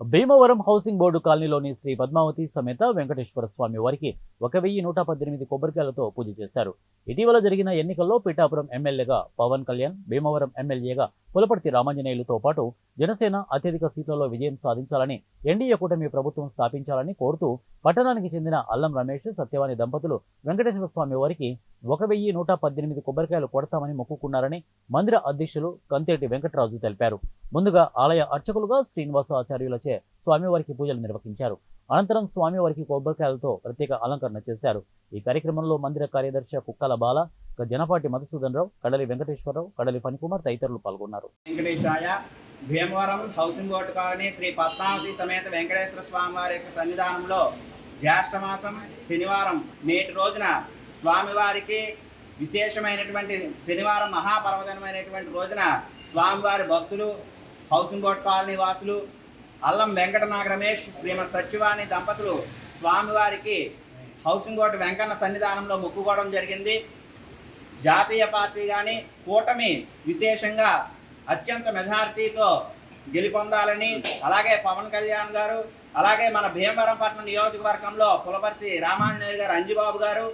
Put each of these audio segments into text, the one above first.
Bhimavaram housing board కాలనీలోని శ్రీ పద్మావతి సమేత వెంకటేశ్వర స్వామి వారికి ఒక వెయ్యి నూట పద్దెనిమిది కొబ్బరికాయలతో పూజ చేశారు. ఇటీవల జరిగిన ఎన్నికల్లో పిఠాపురం ఎమ్మెల్యేగా పవన్ కళ్యాణ్ భీమవరం ఎమ్మెల్యేగా పులపర్తి రామాంజనేయులతో పాటు జనసేన అత్యధిక సీట్లలో విజయం సాధించాలని ఎన్డీఏ కూటమి ప్రభుత్వం స్థాపించాలని కోరుతూ పట్టణానికి చెందిన అల్లం రమేష్ సత్యవాణి దంపతులు వెంకటేశ్వర స్వామి వారికి ఒక వెయ్యి నూట పద్దెనిమిది కొబ్బరికాయలు కొడతామని మొక్కుకున్నారని మందిర అధ్యక్షులు కంతేటి వెంకటరాజు తెలిపారు. ముందుగా ఆలయ అర్చకులుగా శ్రీనివాస ఆచార్యులచే స్వామివారికి పూజలు నిర్వహించారు. అనంతరం స్వామివారికి కొబ్బరికాయలతో ప్రత్యేక అలంకరణ చేశారు. ఈ కార్యక్రమంలో మందిర కార్యదర్శి కుక్కల బాల జనపాటి మధుసూదన్ రావు కడలి వెంకటేశ్వరరావు కడలి ఫణికుమార్ తదితరులు పాల్గొన్నారు. వెంకటేశాయ Bhimavaram housing board colony Shri Padmavathi సమేత వెంకటేశ్వర స్వామి వారి యొక్క సన్నిధానంలో జ్యేష్ఠమాసం శనివారం నేటి రోజున స్వామివారికి విశేషమైనటువంటి శనివారం మహాపర్వదినమైనటువంటి రోజున స్వామివారి భక్తులు హౌసింగ్ బోర్డ్ కాలనీ వాసులు అల్లం వెంకటనాగ రమేష్ శ్రీమతి సత్యవాణి దంపతులు స్వామివారికి హౌసింగ్ బోర్డు వెంకన్న సన్నిధానంలో మొక్కుకోవడం జరిగింది. జాతీయ పార్టీ కానీ కూటమి విశేషంగా అత్యంత మెజారిటీతో గెలుపొందాలని అలాగే పవన్ కళ్యాణ్ గారు అలాగే మన భీమవరం పట్టణ నియోజకవర్గంలో పులపర్తి రామాంజనేయులు గారు అంజిబాబు గారు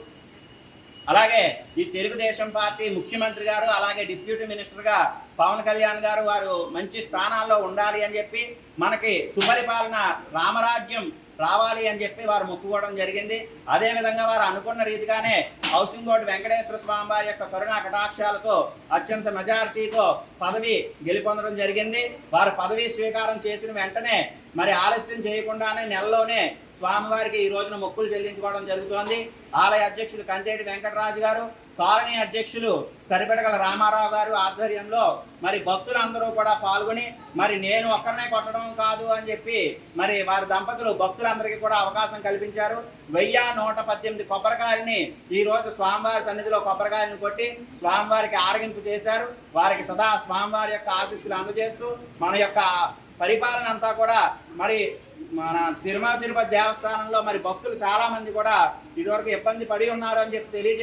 అలాగే ఈ తెలుగుదేశం పార్టీ ముఖ్యమంత్రి గారు అలాగే డిప్యూటీ మినిస్టర్గా పవన్ కళ్యాణ్ గారు వారు మంచి స్థానాల్లో ఉండాలి అని చెప్పి మనకి సుపరిపాలన రామరాజ్యం రావాలి అని చెప్పి వారు మొక్కుకోవడం జరిగింది. అదేవిధంగా వారు అనుకున్న రీతిగానే హౌసింగ్ బోర్డు వెంకటేశ్వర స్వామి వారి యొక్క కరుణా కటాక్షాలతో అత్యంత మెజారిటీతో పదవి గెలుపొందడం జరిగింది. వారు పదవి స్వీకారం చేసిన వెంటనే మరి ఆలస్యం చేయకుండానే నెలలోనే స్వామివారికి ఈ రోజున మొక్కులు చెల్లించుకోవడం జరుగుతోంది. ఆలయ అధ్యక్షులు కంతేటి వెంకటరాజు గారు కాలనీ అధ్యక్షులు సరిపెడగల రామారావు గారు ఆధ్వర్యంలో మరి భక్తులందరూ కూడా పాల్గొని మరి నేను ఒక్కరినే కొట్టడం కాదు అని చెప్పి మరి వారి దంపతులు భక్తులందరికీ కూడా అవకాశం కల్పించారు. వెయ్యి నూట పద్దెనిమిది కొబ్బరికాయలని ఈరోజు స్వామివారి సన్నిధిలో కొబ్బరికాయలను కొట్టి స్వామివారికి ఆరగింపు చేశారు. వారికి సదా స్వామివారి యొక్క ఆశీస్సులు అందజేస్తూ మన యొక్క పరిపాలన అంతా కూడా మరి మన తిరుమల తిరుపతి దేవస్థానంలో మరి భక్తులు చాలామంది కూడా ఇదివరకు ఇబ్బంది పడి ఉన్నారు అని చెప్పి తెలియజే